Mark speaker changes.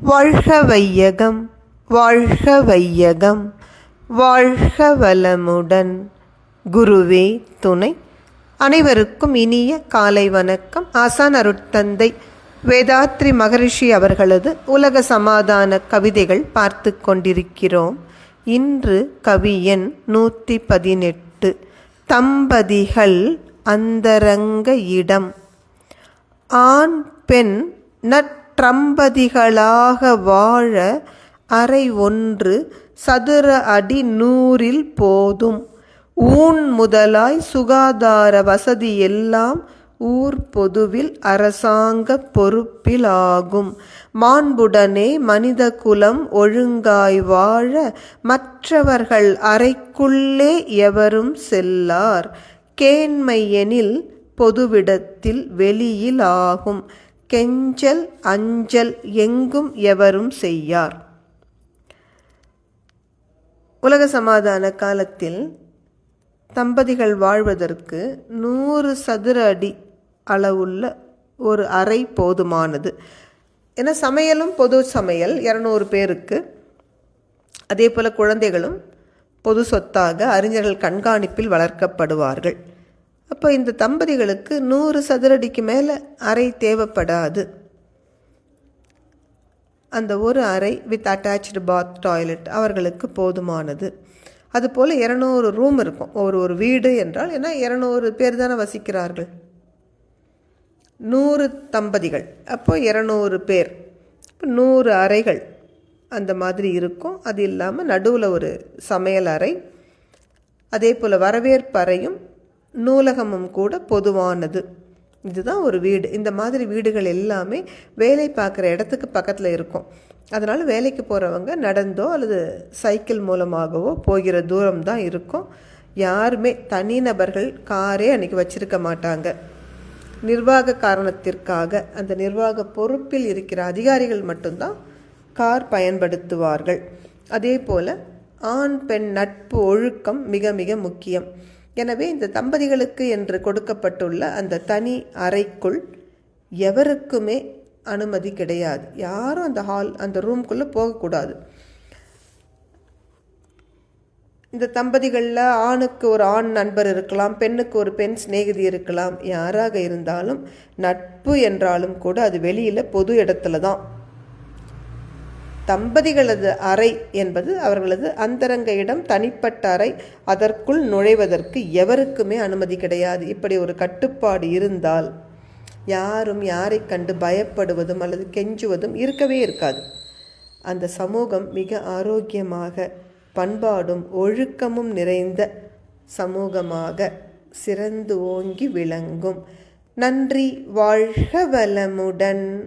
Speaker 1: வாழ்க வையகம் வாழ்க வையகம் வாழ்க வளமுடன் குருவே துணை. அனைவருக்கும் இனிய காலை வணக்கம். ஆசான் அருட்தந்தை வேதாத்ரி மகரிஷி அவர்களது உலக சமாதான கவிதைகள் பார்த்து கொண்டிருக்கிறோம். இன்று கவியன் நூற்றி பதினெட்டு. தம்பதிகள் அந்தரங்க இடம். ஆண் பெண் ட்ரம்பதிகளாக வாழ அறை ஒன்று சதுர அடி நூறில் போதும். ஊன் முதலாய் சுகாதார வசதி எல்லாம் ஊர் பொதுவில் அரசாங்க பொறுப்பிலாகும். மாண்புடனே மனித குலம் ஒழுங்காய் வாழ மற்றவர்கள் அறைக்குள்ளே எவரும் செல்லார். கேண்மையெனில் பொதுவிடத்தில் வெளியில் ஆகும் கெஞ்சல் அஞ்சல் எங்கும் எவரும் செய்யார். உலக சமாதான காலத்தில் தம்பதிகள் வாழ்வதற்கு நூறு சதுர அடி அளவுள்ள ஒரு அறை போதுமானது. ஏன்னா சமையலும் பொது சமையல் இரநூறு பேருக்கு. அதே போல் குழந்தைகளும் பொது சொத்தாக அறிஞர்கள் கண்காணிப்பில் வளர்க்கப்படுவார்கள். அப்போ இந்த தம்பதிகளுக்கு நூறு சதுரடிக்கு மேலே அறை தேவைப்படாது. அந்த ஒரு அறை வித் அட்டாச்சு பாத் டாய்லெட் அவர்களுக்கு போதுமானது. அதுபோல் இரநூறு ரூம் இருக்கும். ஒரு ஒரு வீடு என்றால் ஏன்னா இரநூறு பேர் தானே வசிக்கிறார்கள். நூறு தம்பதிகள். அப்போ இரநூறு பேர். இப்போ நூறு அறைகள் அந்த மாதிரி இருக்கும். அது இல்லாமல் நடுவில் ஒரு சமையல் அறை. அதே போல் வரவேற்பறையும் நூலகமும் கூட பொதுவானது. இதுதான் ஒரு வீடு. இந்த மாதிரி வீடுகள் எல்லாமே வேலை பார்க்குற இடத்துக்கு பக்கத்தில் இருக்கும். அதனால் வேலைக்கு போகிறவங்க நடந்தோ அல்லது சைக்கிள் மூலமாகவோ போகிற தூரம் தான் இருக்கும். யாருமே தனிநபர்கள் காரே அன்றைக்கி வச்சுருக்க மாட்டாங்க. நிர்வாக காரணத்திற்காக அந்த நிர்வாக பொறுப்பில் இருக்கிற அதிகாரிகள் மட்டும்தான் கார் பயன்படுத்துவார்கள். அதே போல் ஆண் பெண் நட்பு ஒழுக்கம் மிக மிக முக்கியம். எனவே இந்த தம்பதிகளுக்கு என்று கொடுக்கப்பட்டுள்ள அந்த தனி அறைக்குள் எவருக்குமே அனுமதி கிடையாது. யாரும் அந்த ஹால் அந்த ரூம்குள்ளே போகக்கூடாது. இந்த தம்பதிகளில் ஆணுக்கு ஒரு ஆண் நண்பர் இருக்கலாம் பெண்ணுக்கு ஒரு பெண் சிநேகிதி இருக்கலாம். யாராக இருந்தாலும் நட்பு என்றாலும் கூட அது வெளியில் பொது இடத்துல தான். தம்பதிகளது அறை என்பது அவர்களது அந்தரங்க இடம் தனிப்பட்ட அறை. அதற்குள் நுழைவதற்கு எவருக்குமே அனுமதி கிடையாது. இப்படி ஒரு கட்டுப்பாடு இருந்தால் யாரும் யாரை கண்டு பயப்படுவதும் அல்லது கெஞ்சுவதும் இருக்கவே இருக்காது. அந்த சமூகம் மிக ஆரோக்கியமாக பண்பாடும் ஒழுக்கமும் நிறைந்த சமூகமாக சிறந்து ஓங்கி விளங்கும். நன்றி வாழ்க வளமுடன்.